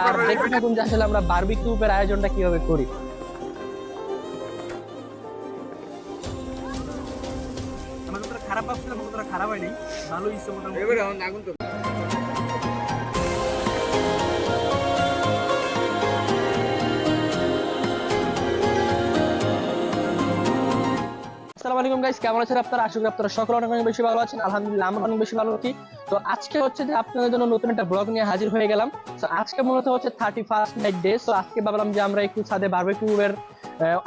আর দেখতে থাকুন আসলে আমরা বারবিকিউপের আয়োজনটা কীভাবে করি খারাপ ভাবছিলাম খারাপ হয়নি ভালো ইচ্ছে মোটামুটি আলাইকুম গাইস কেমন আছেন আপনারা? আশা করি আপনারা সকলে অনেক অনেক বেশি ভালো আছেন। আলহামদুলিল্লাহ আমরা অনেক বেশি ভালো আছি। তো আজকে হচ্ছে যে আপনাদের জন্য নতুন একটা ব্লগ নিয়ে হাজির হয়ে গেলাম। তো আজকে মূলত হচ্ছে থার্টি ফার্স্ট নাইট ডে তো আজকে ভাবলাম যে আমরা একটু ছাদে বারবিকিউবের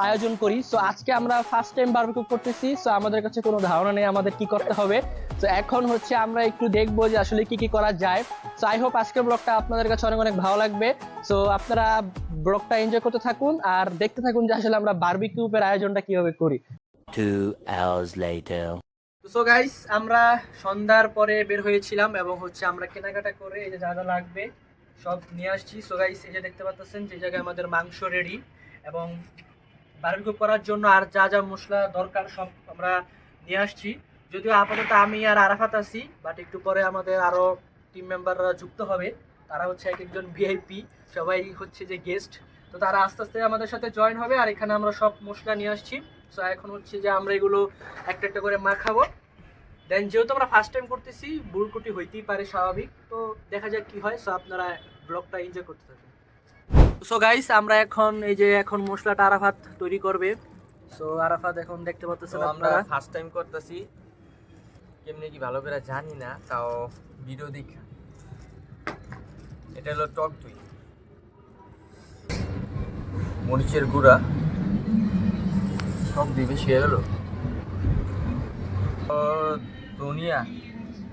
আয়োজন করি। তো আজকে আমরা ফার্স্ট টাইম বারবিকিউ করতেছি। তো আমাদের কাছে কোনো ধারণা নেই আমাদের কি করতে হবে। তো এখন হচ্ছে আমরা একটু দেখব যে আসলে কি কি করা যায়। তো আই হোপ আজকের ব্লগটা আপনাদের কাছে অনেক অনেক ভালো লাগবে। তো আপনারা ব্লগটা এনজয় করতে থাকুন। আর দেখতে থাকুন যে আসলে আমরা বারবিকিউবের আয়োজনটা কীভাবে করি। Two hours later. So guys আমরা সন্ধ্যার পরে বের হয়েছিলাম এবং হচ্ছে আমরা কেনাকাটা করে এই যে যা যা লাগবে সব নিয়ে আসছি। সো গাইস এই যে দেখতে পাচ্ছেন যে জায়গায় আমাদের মাংস রেডি এবং বারবিকিউ করার জন্য আর যা যা মশলা দরকার সব আমরা নিয়ে আসছি। যদিও আপাতত আমি আর আরাফাত আছি বাট একটু পরে আমাদের আরও টিম মেম্বাররা যুক্ত হবে। তারা হচ্ছে এক একজন ভিআইপি সবাই হচ্ছে যে গেস্ট তো তারা আস্তে আস্তে আমাদের সাথে জয়েন হবে আর এখানে আমরা সব মশলা নিয়ে আসছি। সো এখন হচ্ছে যে আমরা এগুলো একটা একটা করে মাখাবো। দেন যেহেতু আমরা ফার্স্ট টাইম করতেছি ভুলকুটি হইতেই পারে স্বাভাবিক। তো দেখা যাক কি হয়। সো আপনারা ব্লগটা এনজয় করতে থাকুন। সো গাইস আমরা এখন এই যে এখন মশলাটা আরাফাত তৈরি করবে। সো আরাফাত এখন দেখতে পাচ্ছেন আমরা ফার্স্ট টাইম করতেছি। কেমনি কি ভালো করে জানি না তাও ভিডিও দেখা। এটা হলো টক দই। মরিচের গুঁড়া। বেশি হয়ে গেল ও, ধনিয়া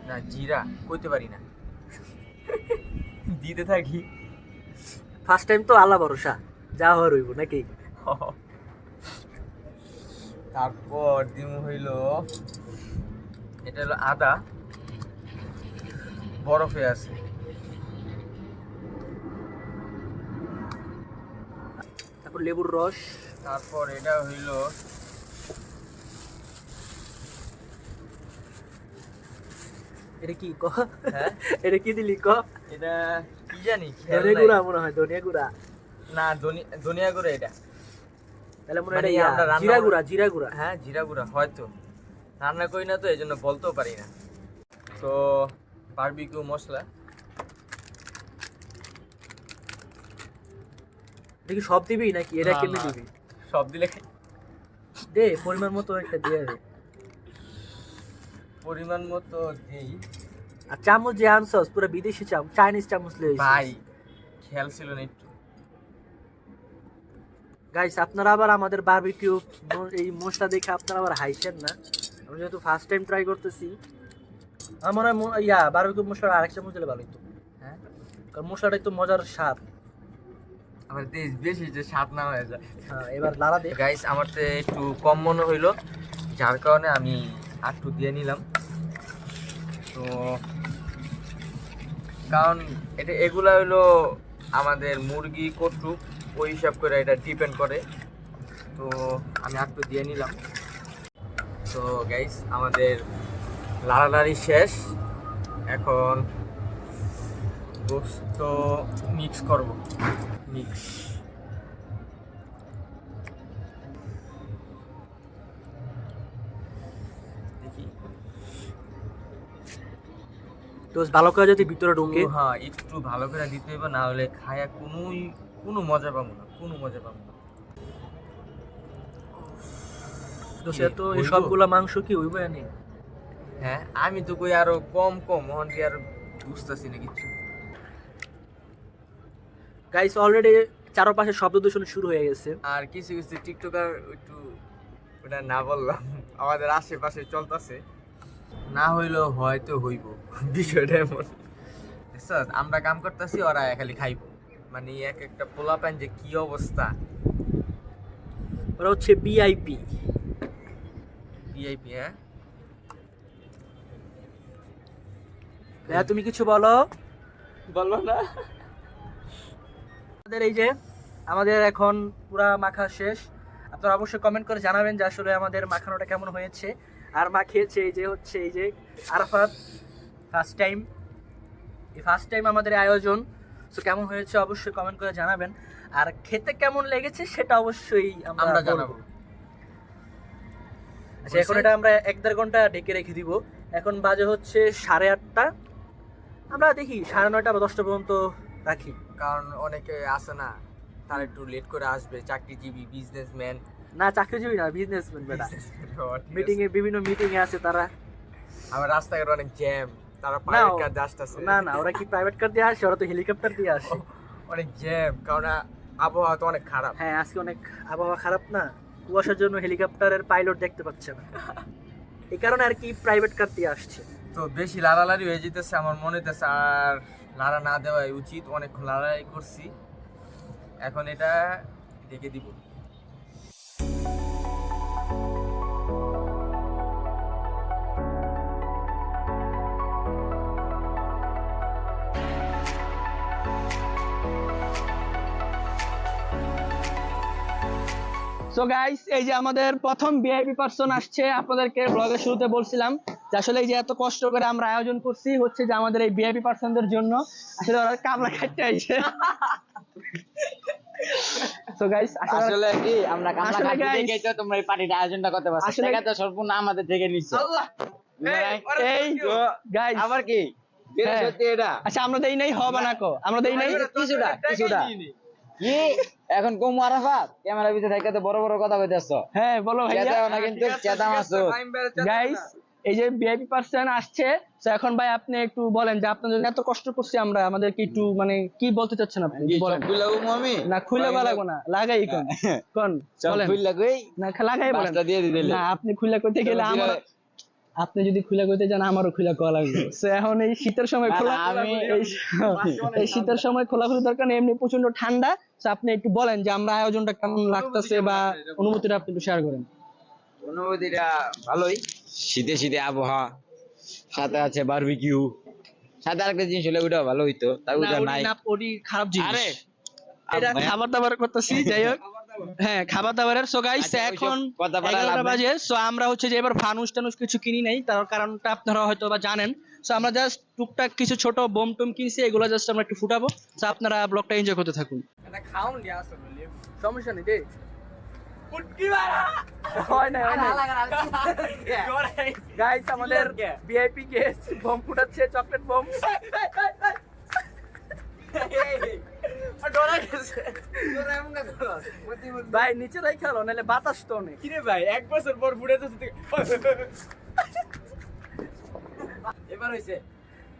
না জিরা কইতে পারি না। দিতে থাকি। ফার্স্ট টাইম তো আল্লাহ ভরসা যা হওয়ার হইব নাকি? তারপর দিমু হইল এটা হলো আদা। বরফে আছে। তারপর লেবুর রস। তারপর এটা হইল এটা কি ক? হ্যাঁ? এটা কি দিলি ক? এটা কি জানি ধনিয়া গুঁড়া মনে হয় ধনিয়া গুঁড়া। না ধনিয়া গুঁড়া এটা। তাহলে মনে মানে হয় রান্না জিরা গুঁড়া জিরা গুঁড়া। হ্যাঁ জিরা গুঁড়া হয়তো। রান্না করি না তো এই জন্য বলতেও পারি না। তো বারবিকিউ মশলা। দেখি সব দিবি নাকি? এটা কেমনি দিবি? সব দিলে খাই। দে পরিমাণ মতো একটা দিয়ে দে। পরিমাণ মতো দিই। আর চামচ যে আনছস পুরো বিদেশি চামচ চাইনিজ চামচ লই ভাই খেয়াল ছিল না একটু। গাইস আপনারা আবার আমাদের বারবিকিউ এই মশলা দেখে আপনারা আবার হাইছেন না। আমি যেহেতু ফার্স্ট টাইম ট্রাই করতেছি। আমার ইয়া বারবিকিউ মশলা আরেক চামচ দিলে ভালো হতো হ্যাঁ? কারণ মশলাটা একটু মজার স্বাদ। আমার দেশ বেশি যে স্বাদ না হয়ে যায়। হ্যাঁ এবার লাড়া দে। গাইস আমার তো একটু কম মনে হইল যার কারণে আমি একটু দিয়ে নিলাম। তো কারণ এটা এগুলা হইল আমাদের মুরগি কটুক ওই হিসাব করে এটা ডিপেন্ড করে। তো আমি একটু দিয়ে নিলাম। তো গাইস আমাদের লাড়ালাড়ি শেষ। এখন গোস্ত মিক্স করব। মিক্স তো ভালো করে যদি ভিতরে ঢুকে হ্যাঁ একটু ভালো করে দিতে হবে না হলে খায়া কোনোই কোনো মজা পাবো না কোনো মজা পাবো না। তো সে তো এই সবগুলা মাংস কি হইব হ্যাঁ আমি তো কই আরও কম কম মহন কি আর বুঝতেছি না কিছু। গাইস অলরেডি চারপাশে শব্দ দূষণ শুরু হয়ে গেছে। আর কিছু কিছু টিকটকার একটু ওটা না বললাম আমাদের আশেপাশে চলতেছে। না হইলেও হয়তো হইব বিষয়টা এমন? আমরা কাম করতেছি ওরা খালি খাইবো। মানে এক একটা পোলা প্যান যে কি অবস্থা? ওরা হচ্ছে বিআইপি ভিআইপি হ্যাঁ? ভাইয়া তুমি কিছু বলো? বলব না। আমাদের এই যে আমাদের এখন পুরা মাখা শেষ। আপনারা অবশ্যই কমেন্ট করে জানাবেন যে আসলে আমাদের মাখানোটা কেমন হয়েছে। আর মাখিয়েছে এই যে হচ্ছে এই যে আরাফাত ফার্স্ট টাইম এই ফার্স্ট টাইম আমাদের আয়োজন। সো কেমন হয়েছে অবশ্যই কমেন্ট করে জানাবেন। আর খেতে কেমন লেগেছে সেটা অবশ্যই আমরা জানাব। আচ্ছা এখন এটা আমরা এক দেড় ঘণ্টা ঢেকে রেখে দিব। এখন বাজে হচ্ছে সাড়ে আটটা। আমরা দেখি সাড়ে নয়টা বা দশটা পর্যন্ত রাখি কারণ অনেকে আসে না তারা একটু লেট করে আসবে চাকরিজীবী বিজনেসম্যান না চাকরিজীবী না বিজনেসম্যান বেটা। মিটিং এ বিভিন্ন মিটিং এ আছে তারা। আমার রাস্তাঘাট অনেক জ্যাম তারা প্রাইভেট কার আসতেছে। না না ওরা কি প্রাইভেট কার দিয়ে আসে? ওরা তো হেলিকপ্টার দিয়ে আসে। অনেক জ্যাম কারণ আবহাওয়া তো অনেক খারাপ। হ্যাঁ আজকে অনেক আবহাওয়া খারাপ না। কুয়াশার জন্য হেলিকপ্টারের পাইলট দেখতে পাচ্ছে না। এই কারণে আর কি প্রাইভেট কার দিয়ে আসছে। তো বেশি লাড়ালাড়ি হয়ে যেতেছে, আমার মনে হইতেছে আর লাড়া না দেওয়াই উচিত। অনেকক্ষণ লাড়াই করছি। এখন এটা ডেকে দিব। সো গাইস এই যে আমাদের প্রথম ভিআইপি পার্সন আসছে, আপনাদেরকে ব্লগের শুরুতে বলছিলাম। যে আসলে এই যে এত কষ্ট করে আমরা আয়োজন করছি হচ্ছে যে আমাদের এই ভিআইপি পার্সনদের জন্য। আসলে ওরা কামলা খাইতে আইছে। সো গাইস আসলে কি আমরা কামলা তো তোমরা এই পার্টিটা আয়োজনটা করতে পারছ। আসলে- তো সম্পূর্ণ আমাদের থেকে নিচ্ছ এই গাইস আবার কি? হ্যাঁ। এটা? আচ্ছা আমরা দেই নাই হবে না কো। আমরা দেই নাই? কিছুটা কিছুটা। কি? এখন কম আরাফাত? ক্যামেরা ভিতরে থেকে তো বড় বড় কথা কইতেছ। হ্যাঁ বলো ভাইয়া। কিন্তু চেতা মাসুদ। গাইস এই যে ভিআইপি পার্সন আসছে তো এখন ভাই আপনি একটু বলেন যে আপনাদের এত কষ্ট করছি আমরা আমাদেরকে একটু মানে কি বলতে চাচ্ছেন আপনি? কি বলেন। আমি? না খুলে লাগবো না লাগাই কোন? কোন? সব বলেন। কই? না লাগাই বলেন। দিয়ে না আপনি খুলে করতে গেলে আমার আপনি যদি খুলে করতে যান আমারও খুলে কওয়া লাগবে। তো এখন এই শীতের সময় খোলা আমি- এই শীতের সময় খোলা খোলাখুলি দরকার নেই এমনি প্রচণ্ড ঠান্ডা। আপনি একটু বলেন যে আমরা আয়োজনটা কেমন লাগতেছে বা অনুভূতিটা আপনি একটু শেয়ার করেন। অনুভূতিটা ভালোই। শীতে শীতে আবহাওয়া সাথে আছে বারবিকিউ সাথে আরেকটা জিনিস হলে ওটা ভালো হইতো ওটা নাই। ওটি খারাপ জিনিস। আরে এটা খাবার দাবার করতেছি যাই হোক। হ্যাঁ খাবার দাবারের সো গাইস আচ্ছা, এখন এগারোটা। বাজে সো আমরা হচ্ছে যে এবার ফানুস টানুস কিছু কিনি নাই তার কারণটা আপনারা হয়তো বা জানেন। সো আমরা জাস্ট টুকটাক কিছু ছোট বোম টুম কিনছি এগুলো জাস্ট আমরা একটু ফুটাবো। সো আপনারা ব্লগটা এনজয় করতে থাকুন। এটা খাউন দিয়ে আসলে সমস্যা নেই দে পুটকি মারা হয় না হয় না গাইস আমাদের ভিআইপি গেস্ট বোম ফুটাচ্ছে চকলেট বোম ভাই নিচে রাই খেলো নাহলে বাতাস তো অনেক কিরে ভাই এক বছর পর ফুটে তো এবার হইছে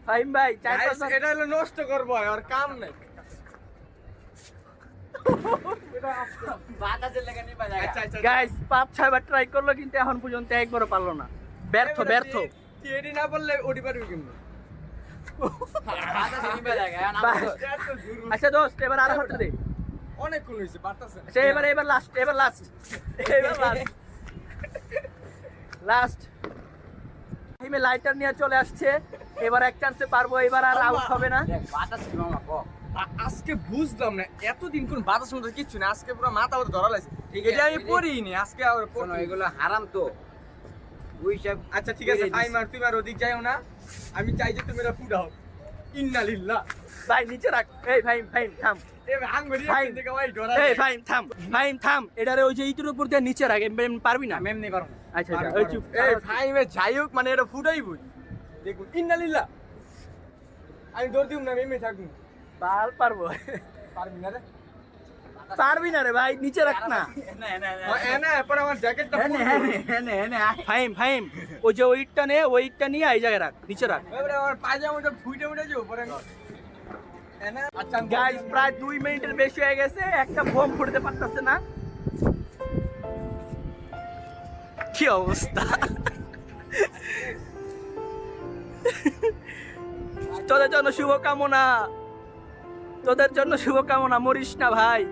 ফাইম ভাই এটা হলো নষ্ট করব আর কাম নাই গাইস পাঁচ ছয় বার ট্রাই করল কিন্তু এখন পর্যন্ত একবারও পারল না। ব্যর্থ ব্যর্থ। এডি না বললে ওডি পারবি কিন্তু। আচ্ছা দোস্ত এবার আরও হতে দে। অনেক কোন হইছে বাতাসে আচ্ছা এবার এবার লাস্ট এবার লাস্ট এবার লাস্ট লাস্ট হিমে লাইটার নিয়ে চলে আসছে। এবার এক চান্সে পারব এবার আর আউট হবে না। বাতাস মামা কো আ- আজকে বুঝলাম না এতদিন কোন বাতাস মতো কিচ্ছু না আজকে পুরো মাথা মতো ধরা লাগছে। এটা আছে, আমি পড়িনি আজকে শোনো পড়ি এগুলো হারাম তো। ওই সব আচ্ছা ঠিক আছে ভাই মার তুমি আর ওদিক যাইও না। আমি চাই যে তুমি এটা ফুটাও। ইন্না লিল্লাহ। ভাই নিচে রাখ। এই ভাই ভাই থাম। নিচে রাখ পারবি না। মেম নেই পারো আচ্ছা আচ্ছা পারব, ওই পারব। চুপ। এই ভাই মে যাই হোক মানে এটা ফুটাই বুঝ দেখুন ইন্না লিল্লাহ। আমি দৌড় দিউম না মেমে থাকুন পার পারব। পারবি না রে। পারবি না রে ভাই নিচে রাখ না। ফাইম ফাইম। ওই যে ওইটটা নে ওইটটা নিয়ে এই জায়গায় রাখ নিচে রাখ। না আচ্ছা গাইস প্রায় দুই মিনিটের বেশি হয়ে গেছে একটা বোম ফুটতে পারতেছে না। কি অবস্থা? তোদের জন্য শুভকামনা। তোদের জন্য শুভকামনা মরিস না ভাই।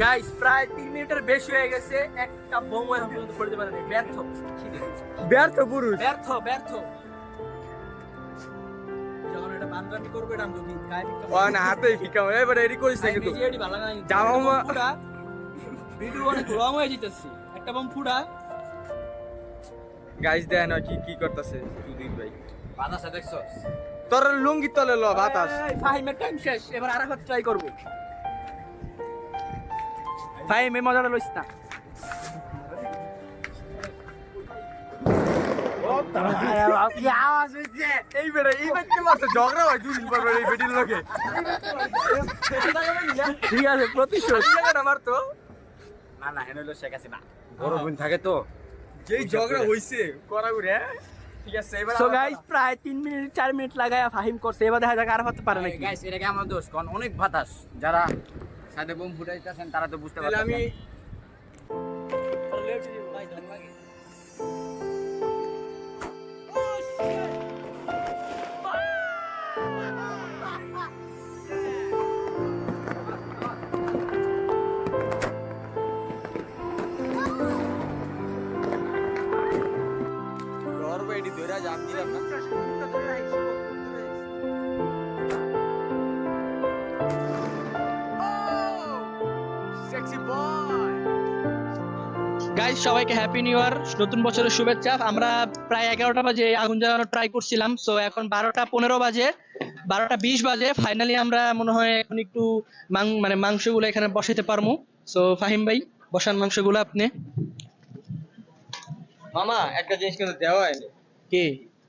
গাইস প্রায় তিন মিনিটের বেশি হয়ে গেছে। একটা বোম এখন পর্যন্ত ফুটতে পারেনি। ব্যর্থ। ব্যর্থ পুরুষ। ব্যর্থ ব্যর্থ। একটা বম ফুড়া গাইস দেয় না কি কি করতেছে। সুধীর ভাই। বাতাসে দেখছস? তোর লুঙ্গি তলে ল বাতাস। এই, ফাহিমের টাইম শেষ এবার আরাফাত ট্রাই করব। ফাহিম এই মজাটা লইস না। এই বেড়া এই ব্যক্তি মারছে ঝগড়া হয় দুদিন পর পর এই বেটির লোকে ঠিক আছে প্রতিশোধ। জায়গাটা মারতো না না হেন বড় বোন থাকে তো। যেই ঝগড়া হইছে করা করে হ্যাঁ? ঠিক আছে এবার সো গাইস প্রায় তিন মিনিট চার মিনিট লাগায় ফাহিম করছে এবার দেখা যাক হতে পারে নাকি। গাইস এটা কি আমার দোষ কারণ অনেক বাতাস। যারা সাথে বোম ফুটাইতেছেন তারা তো বুঝতে পারছেন আমি এটি জাম দিলাম না। গাইস সবাইকে হ্যাপি নিউ ইয়ার নতুন বছরের শুভেচ্ছা। আমরা প্রায় এগারোটা বাজে আগুন জ্বালানো ট্রাই করছিলাম। সো এখন বারোটা পনেরো বাজে বারোটা বিশ বাজে। ফাইনালি আমরা মনে হয় এখন একটু মানে মাংসগুলো এখানে বসাইতে পারব সো ফাহিম ভাই বসান মাংসগুলো আপনি। মামা একটা জিনিস কিন্তু দেওয়া হয়নি। কে?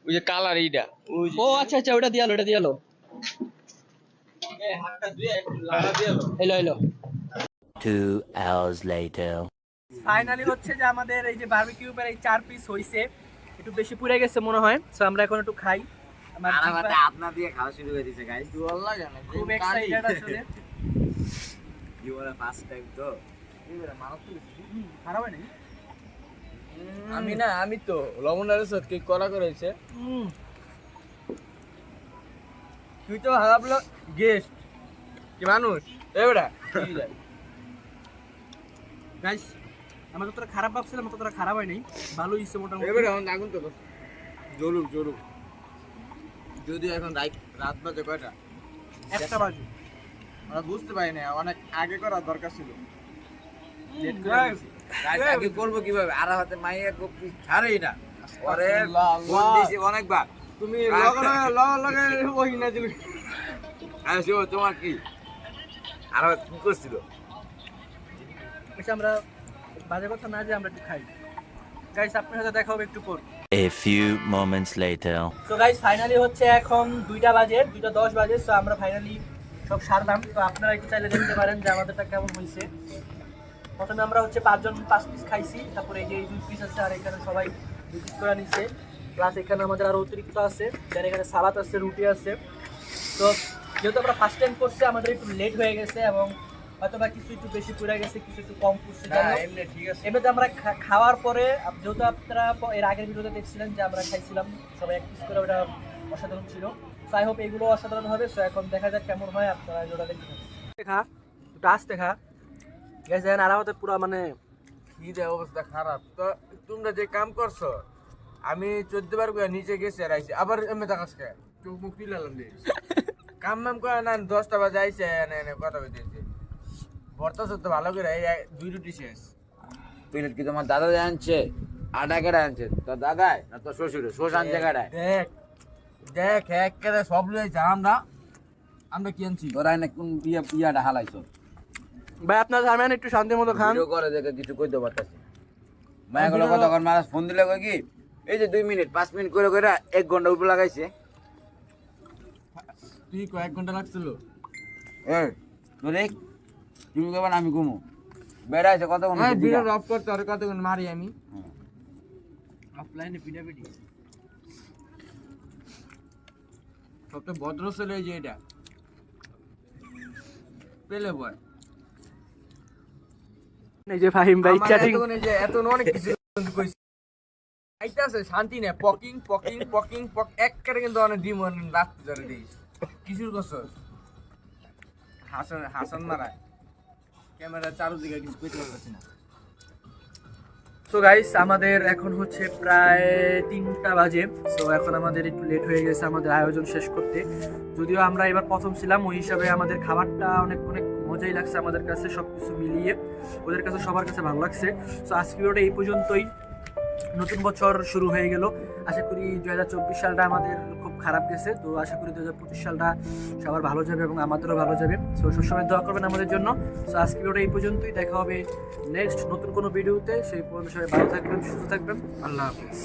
ওই যে কালার এইটা ও আচ্ছা আচ্ছা ওটা দিয়ালো ওটা দিয়ালো এই হাতটা দিয়ে একটু লাগা দিয়ে দাও। এলো এলো। Two hours later. ফাইনালি হচ্ছে যে আমাদের এই যে বারবিকিউ এর এই চার পিস হইছে। একটু বেশি পুড়ে গেছে মনে হয় সো আমরা এখন একটু খাই। আমার আর আপনা দিয়ে খাওয়া শুরু করে দিছে গাইস ভালো লাগে না খুব এক্সাইটেড আসলে জীবনে ফার্স্ট টাইম তো। খারাপ হয় নাই আমি না আমি তো লবণ আর সত কি করা করেছে তুই তো খারাপ গেস্ট কি মানুষ? এবড়া গাইস আমরা যতটা খারাপ ভাবছিলাম ততটা খারাপ হয় নাই। ভালো হইছে মোটামুটি। এবারে এখন আগুন তো জরুর জরুর যদি এখন রাত রাত বাজে কয়টা? একটা বাজে। আমরা বুঝতে পারি না অনেক আগে করা দরকার ছিল। Late করে আগে করব কীভাবে? আর হাতে মাইয়ের কপি ছাড়েই না। পরে অনেকবার। তুমি লগা লগা লগা ওই না দিল তোমার কি? আর কি করছিল? আচ্ছা আমরা বাজে কথা না যে আমরা একটু খাই। গাইস আপনার সাথে দেখা হবে একটু পর। A few moments later. তো গাইস ফাইনালি হচ্ছে এখন দুইটা বাজে দুইটা দশ বাজে সো আমরা ফাইনালি সব সারলাম। তো আপনারা একটু চাইলে দেখতে পারেন যে আমাদেরটা কেমন হয়েছে। প্রথমে আমরা হচ্ছে পাঁচজন পাঁচ পিস খাইছি তারপরে এই যে দুই পিস আছে আর এখানে সবাই দুই পিস করে নিছে। প্লাস এখানে আমাদের আরও অতিরিক্ত আছে দেন এখানে সালাদ আছে রুটি আছে। তো যেহেতু আমরা ফার্স্ট টাইম করছি আমাদের একটু লেট হয়ে গেছে এবং হয়তো বা কিছু একটু বেশি পড়ে গেছে কিছু একটু কম পড়ছে যাই ঠিক আছে। এমনিতে আমরা খাওয়ার পরে যেহেতু আপনারা এর আগের ভিডিওতে দেখছিলেন যে আমরা খাইছিলাম সবাই এক পিস করে ওটা অসাধারণ ছিল। সো আই হোপ এগুলো অসাধারণ হবে। সো এখন দেখা যাক কেমন হয় আপনারা যেটা দেখতে দেখা ওটা আসতে খা গেছে দেখেন আরামতে পুরো মানে খিদে অবস্থা খারাপ। তো তোমরা যে কাম করছ আমি চোদ্দ বার করে নিচে গেছি আর আইছি। আবার এমনি তাকাস কে? চোখ মুখ পিলালাম কাম নাম করে না দশটা বাজে আইছে এনে কথা কইতেছে। ভর্তা সত্য ভালো করে এই দুই রুটি শেষ। প্লেট কি তোমার দাদা আনছে? আটা কেটে আনছে? তোর দাদাই না তোর শ্বশুর শ্বশুর আনছে কেটায় দেখ দেখ এক কেটে সব লইছে আমরা। আমরা কি আনছি? তোরা এনে কোন ইয়া ইয়াটা হালাইছো? ভাই আপনার জানেন একটু শান্তির মতো খান। ভিডিও করে দেখে কিছু কইতে পারতাছি। মায়া গুলো কতক্ষণ মানুষ ফোন দিলে কই কি? এই যে দুই মিনিট পাঁচ মিনিট করে করে এক ঘণ্টা উপর লাগাইছে। তুই কয়েক ঘণ্টা লাগছিল? এ তোরে তুমি কবার আমি ঘুমো। বেড়াইছে কতক্ষণ হ্যাঁ ভিডিও? অফ করতে আর কতক্ষণ মারি আমি? অফলাইনে পিটা পিটি সবচেয়ে ভদ্র ছেলে এই যে এটা। পেলে বয়। এই যে ফাহিম ভাই চ্যাটিং এতক্ষণ এই যে এত অনেক কিছু শান্তি পকিং পকিং পকিং পক এক করে কিন্তু অনেক ডিম রাত ধরে দিস কিছুর কসস হাসান হাসান ক্যামেরা চারদিকে কিছু কইতে পারতেছি না। সো গাইস আমাদের এখন হচ্ছে প্রায় তিনটা বাজে। সো এখন আমাদের একটু লেট হয়ে গেছে আমাদের আয়োজন শেষ করতে। যদিও আমরা এবার প্রথম ছিলাম ওই হিসাবে আমাদের খাবারটা অনেক অনেক মজাই লাগছে আমাদের কাছে সব কিছু মিলিয়ে। ওদের কাছে সবার কাছে ভালো লাগছে। সো আজকে ভিডিওটা এই পর্যন্তই। নতুন বছর শুরু হয়ে গেল। আশা করি দু হাজার চব্বিশ সালটা আমাদের খুব খারাপ গেছে। তো আশা করি দু হাজার পঁচিশ সালটা সবার ভালো যাবে এবং আমাদেরও ভালো যাবে। সো সবসময় দোয়া করবেন আমাদের জন্য। সো আজকে ভিডিওটা এই পর্যন্তই। দেখা হবে নেক্সট নতুন কোনো ভিডিওতে সেই পর্যন্ত সবাই ভালো থাকবেন, সুস্থ থাকবেন। আল্লাহ হাফিজ।